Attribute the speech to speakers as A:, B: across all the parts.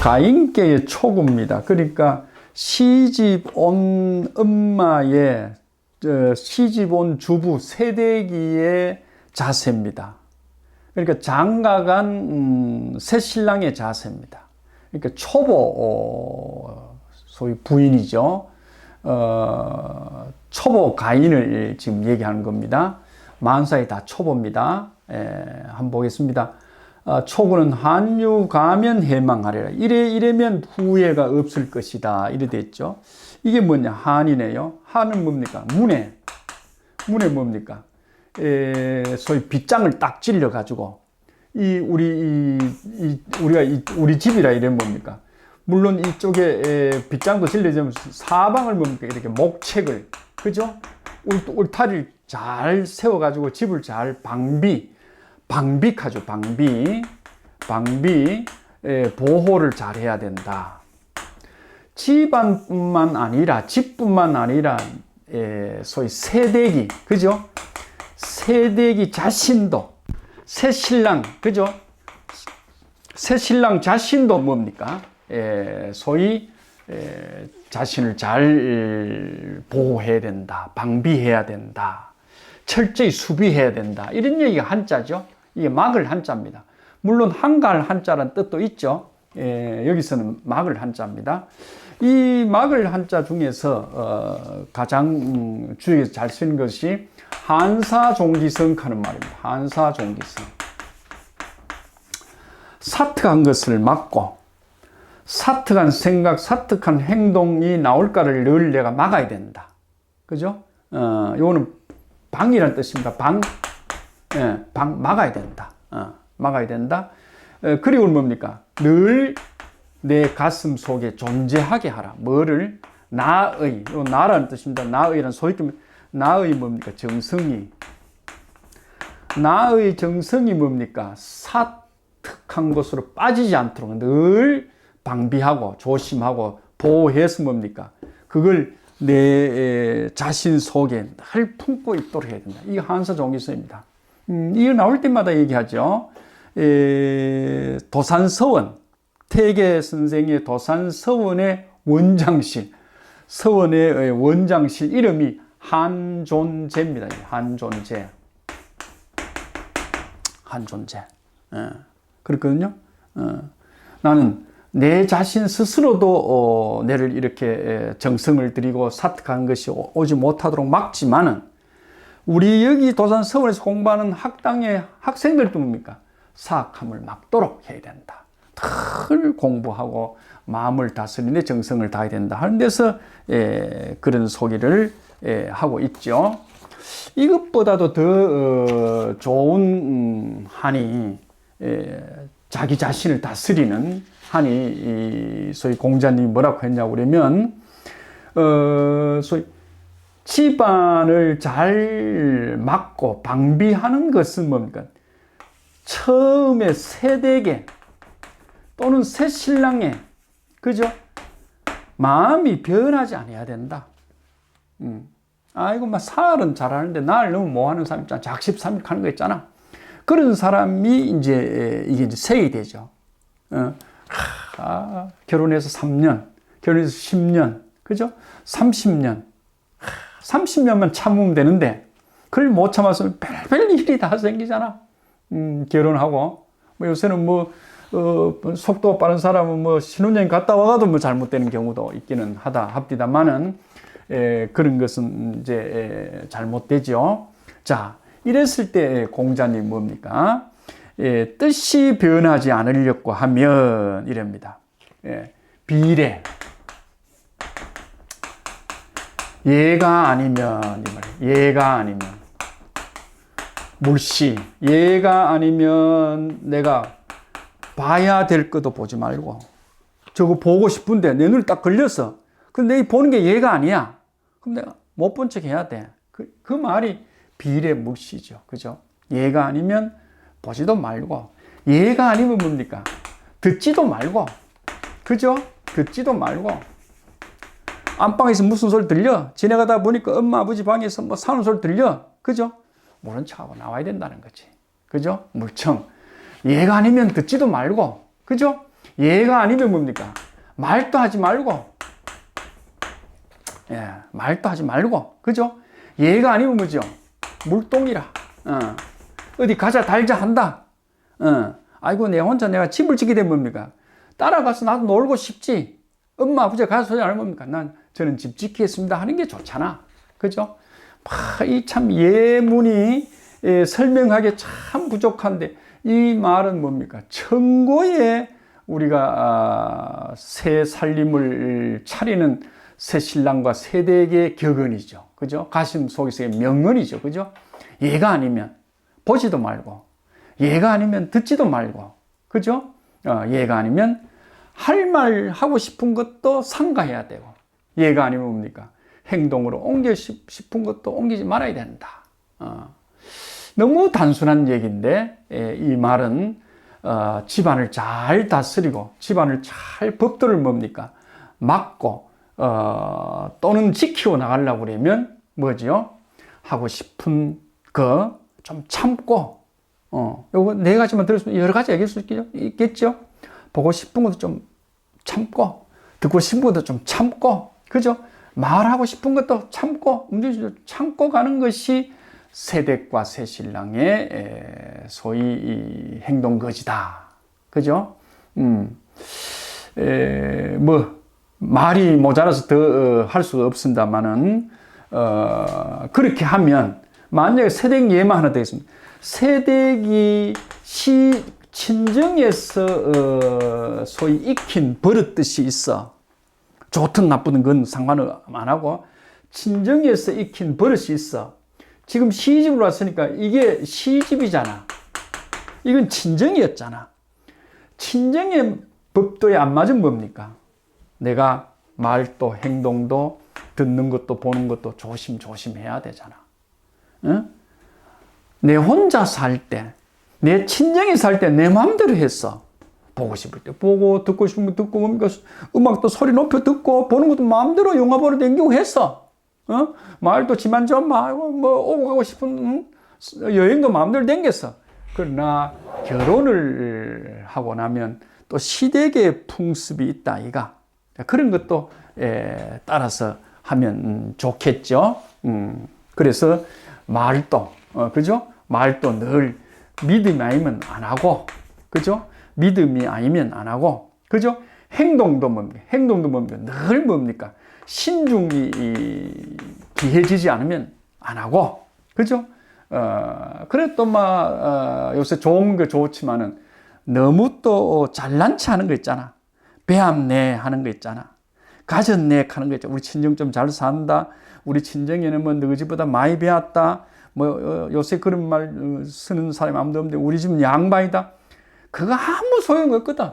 A: 가인께의 초구입니다. 그러니까 시집 온 엄마의 저 시집 온 주부 세대기의 자세입니다. 그러니까 장가간 음, 새 신랑의 자세입니다. 그러니까 초보 어, 소위 부인이죠. 어, 초보 가인을 지금 얘기하는 겁니다. 만사에 다 초보입니다. 에, 한번 보겠습니다. 어, 초구는 한유 가면 해망하리라. 이래 이래면 후회가 없을 것이다. 이래 됐죠. 이게 뭐냐? 한이네요. 한은 뭡니까? 문에 문에 뭡니까? 에, 소위 빗장을 딱 찔려 가지고 이 우리 이, 이 우리가 이, 우리 집이라 이래 뭡니까? 물론 이쪽에 에, 빗장도 찔려지면 사방을 뭡니까? 이렇게 목책을 그죠? 울, 울타리를 잘 세워 가지고 집을 잘 방비 방비하죠. 방비 방비 에, 보호를 잘 해야 된다. 집안뿐만 아니라 집뿐만 아니라 에, 소위 세대기 그죠? 세대기 자신도 새 신랑 그죠? 새 신랑 자신도 뭡니까? 에, 소위 에, 자신을 잘 보호해야 된다, 방비해야 된다, 철저히 수비해야 된다 이런 얘기가 한자죠. 이게 막을 한자입니다. 물론 한갈 한자라는 뜻도 있죠. 에, 여기서는 막을 한자입니다. 이 막을 한자 중에서 어, 가장 음, 주의해서 잘 쓰는 것이 한사종기성 하는 말입니다. 한사종기성. 사특한 것을 막고 사특한 생각, 사특한 행동이 나올까를 늘 내가 막아야 된다. 그죠? 어, 요거는 방이라는 뜻입니다. 방, 예, 방 막아야 된다. 어, 막아야 된다. 어, 그리고 뭡니까? 늘 내 가슴 속에 존재하게 하라. 뭐를? 나의, 요 나라는 뜻입니다. 나의란 소위점, 나의 뭡니까? 정성이. 나의 정성이 뭡니까? 사특한 것으로 빠지지 않도록 늘 방비하고 조심하고 보호해서 뭡니까? 그걸 내 자신 속에 늘 품고 있도록 해야 된다. 이게 한사 종기서입니다. 음, 이거 나올 때마다 얘기하죠. 에, 도산서원, 태계 선생의 도산서원의 원장실, 서원의 원장실 이름이 한존재입니다. 한존재. 한존재. 예. 그렇거든요. 어. 나는 내 자신 스스로도 어, 내를 이렇게 정성을 들이고 사특한 것이 오지 못하도록 막지만은 우리 여기 도산 서원에서 공부하는 학당의 학생들도 뭡니까? 사악함을 막도록 해야 된다. 늘 공부하고 마음을 다스리는데 정성을 다해야 된다 하는 데서 예, 그런 소개를 예, 하고 있죠. 이것보다도 더 어, 좋은 음, 한이 예, 자기 자신을 다스리는 한이 이, 소위 공자님이 뭐라고 했냐고 그러면 어, 소위 집안을 잘 막고 방비하는 것은 뭡니까? 처음에 세대게 또는 새 신랑의 그죠? 마음이 변하지 않아야 된다. 음. 아이고 막 사흘은 잘하는데 날 너무 뭐하는 사람 있잖아. 작십삼일 하는 거 있잖아. 그런 사람이 이제 이게 이제 세이 되죠. 어. 아, 결혼해서 3년, 결혼해서 10년, 그죠? 30년. 30년만 참으면 되는데, 그걸 못 참았으면 별별 일이 다 생기잖아. 음, 결혼하고. 뭐 요새는 뭐, 어, 속도 빠른 사람은 뭐 신혼여행 갔다 와가도 뭐 잘못되는 경우도 있기는 하다 합디다만은, 에, 그런 것은 이제 에, 잘못되죠. 자, 이랬을 때 공자님 뭡니까? 예, 뜻이 변하지 않으려고 하면 이랍니다. 예, 비례. 얘가 아니면 이 말이에요. 얘가 아니면 물시. 얘가 아니면 내가 봐야 될 것도 보지 말고 저거 보고 싶은데 내 눈이 딱 걸렸어. 근데 내 보는 게 얘가 아니야. 그럼 내가 못 본 척 해야 돼. 그, 그 말이 비례 물시죠. 그죠? 얘가 아니면 보지도 말고 얘가 아니면 뭡니까? 듣지도 말고 그죠? 듣지도 말고 안방에서 무슨 소리 들려? 지나가다 보니까 엄마 아버지 방에서 뭐 사는 소리 들려? 그죠? 모른 척하고 나와야 된다는 거지. 그죠? 물청 얘가 아니면 듣지도 말고 그죠? 예가 아니면 뭡니까? 말도 하지 말고, 예, 말도 하지 말고, 그죠? 예가 아니면 뭐죠? 물동이라, 어. 어디 가자 달자 한다, 어. 아이고, 내 혼자 내가 집을 짓게 되면 뭡니까? 따라가서 나도 놀고 싶지. 엄마, 아버지가 가서 소리 안 뭡니까? 난, 저는 집 짓겠습니다. 하는 게 좋잖아. 그죠? 이 참 예문이 예, 설명하기 참 부족한데, 이 말은 뭡니까? 천고에 우리가 아, 새 살림을 차리는 새 신랑과 세대의 격언이죠. 그죠? 가슴 속에서의 명언이죠. 그죠? 얘가 아니면 보지도 말고, 얘가 아니면 듣지도 말고, 그죠? 어, 얘가 아니면 할 말 하고 싶은 것도 상가해야 되고, 얘가 아니면 뭡니까? 행동으로 옮겨 싶은 것도 옮기지 말아야 된다. 어. 너무 단순한 얘기인데 예, 이 말은 어, 집안을 잘 다스리고 집안을 잘 법도를 뭡니까 막고 어, 또는 지키고 나가려고 그러면 뭐지요? 하고 싶은 거 좀 참고 어, 요거 네 가지만 들었으면 여러 가지 얘기할 수 있겠죠? 보고 싶은 것도 좀 참고 듣고 싶은 것도 좀 참고 그죠? 말하고 싶은 것도 참고 움직여 참고 가는 것이 세댁과 새신랑의 소위 행동 거지다. 그죠? 음, 에, 뭐, 말이 모자라서 더 할 수가 없습니다만은, 어, 그렇게 하면, 만약에 세댁 예만 하나 되겠습니다. 세댁이 시, 친정에서, 어, 소위 익힌 버릇듯이 있어. 좋든 나쁘든 건 상관을 안 하고, 친정에서 익힌 버릇이 있어. 지금 시집으로 왔으니까 이게 시집이잖아. 이건 친정이었잖아. 친정의 법도에 안 맞은 뭡니까? 내가 말도 행동도 듣는 것도 보는 것도 조심조심 해야 되잖아. 응? 내 혼자 살 때, 내 친정에 살때 내 마음대로 했어. 보고 싶을 때 보고, 듣고 거 듣고, 뭡니까? 음악도 소리 높여 듣고, 보는 것도 마음대로 영화 보러 댕기고 했어. 어? 말도 지만 좀 말고 뭐 오고 가고 싶은 응? 여행도 마음대로 댕겼어. 그러나 결혼을 하고 나면 또 시댁의 풍습이 있다 이가 그런 것도 에, 따라서 하면 음, 좋겠죠. 음, 그래서 말도 어, 그죠? 말도 늘 믿음이 아니면 안 하고 그죠? 믿음이 아니면 안 하고 그죠? 행동도 뭡니까? 행동도 뭡니까? 늘 뭡니까? 신중이 기해지지 않으면 안 하고, 그죠? 어, 그래 또 막, 어, 요새 좋은 거 좋지만은 너무 또 잘난 체 하는 거 있잖아. 배암내 하는 거 있잖아. 가졌네 하는 거 있잖아. 우리 친정 좀 잘 산다. 우리 친정에는 뭐 너희 집보다 많이 배웠다. 뭐 어, 요새 그런 말 어, 쓰는 사람이 아무도 없는데 우리 집은 양반이다. 그거 아무 소용 없거든.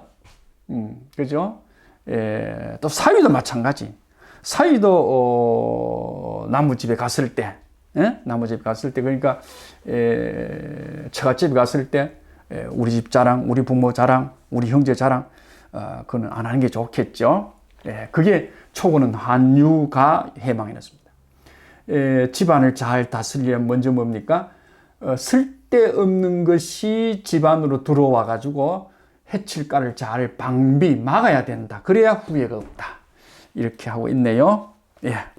A: 음, 그죠? 예, 또 사위도 마찬가지. 사위도 어, 나무집에 갔을 때, 예? 나무집에 갔을 때 그러니까 에, 처갓집에 갔을 때 에, 우리 집 자랑, 우리 부모 자랑, 우리 형제 자랑 어, 그거는 안 하는 게 좋겠죠. 예, 그게 초고는 한유가 해망이었습니다. 에, 집안을 잘 다스리려면 먼저 뭡니까? 어, 쓸데없는 것이 집안으로 들어와 가지고 해칠가를 잘 방비 막아야 된다. 그래야 후회가 없다. 이렇게 하고 있네요. 예.